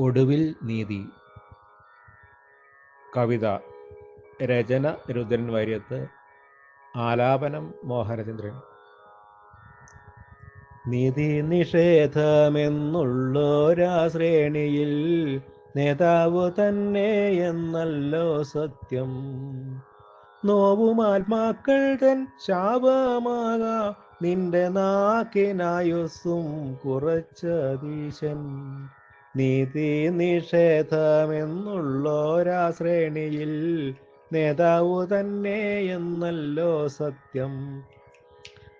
ഒടുവിൽ നീതി. കവിത. രചന രുദ്രൻ വാര്യത്ത്. ആലാപനം മോഹനചന്ദ്രൻ. നീതി നിഷേധമെന്നുള്ളോരാശ്രേണിയിൽ നേതാവ് തന്നെ എന്നല്ലോ സത്യം. നോവും ആത്മാക്കൾ തൻ ശാപമാക നിന്റെ നാക്കിനായുസ്സും കുറച്ചതീശൻ. നീതി നിഷേധമെന്നുള്ളോരാശ്രേണിയിൽ നേതാവ് തന്നെ എന്നല്ലോ സത്യം.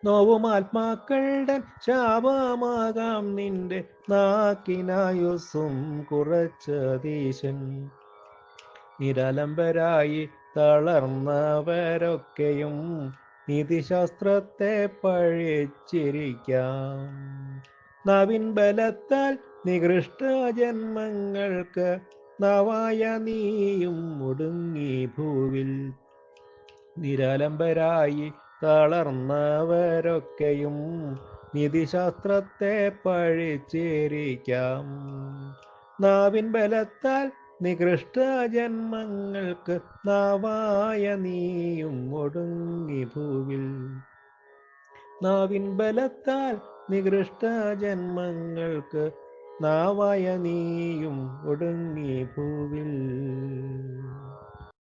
നോവും ആത്മാക്കളുടെ ശാപമാകാം നിന്റെ നാക്കിനായുസും കുറച്ചതീശൻ. നിരലംബരായി തളർന്നവരൊക്കെയും നീതിശാസ്ത്രത്തെ പഴിച്ചിരിക്കാം. നവിൻ ബലത്താൽ നികൃഷ്ട ജന്മങ്ങൾക്ക് നവായ നീയും ഒടുങ്ങി ഭൂവിൽ. നിരാലംബരായി തളർന്നവരൊക്കെയും നിധിശാസ്ത്രത്തെ പഴിച്ചിരിക്കാം. നാവിൻ ബലത്താൽ നികൃഷ്ട ജന്മങ്ങൾക്ക് നാവായ നീയും ഒടുങ്ങി ഭൂവിൽ. നാവിൻ ബലത്താൽ നികൃഷ്ട ജന്മങ്ങൾക്ക് നാവായ നീയും ഒടുങ്ങി ഭൂവിൽ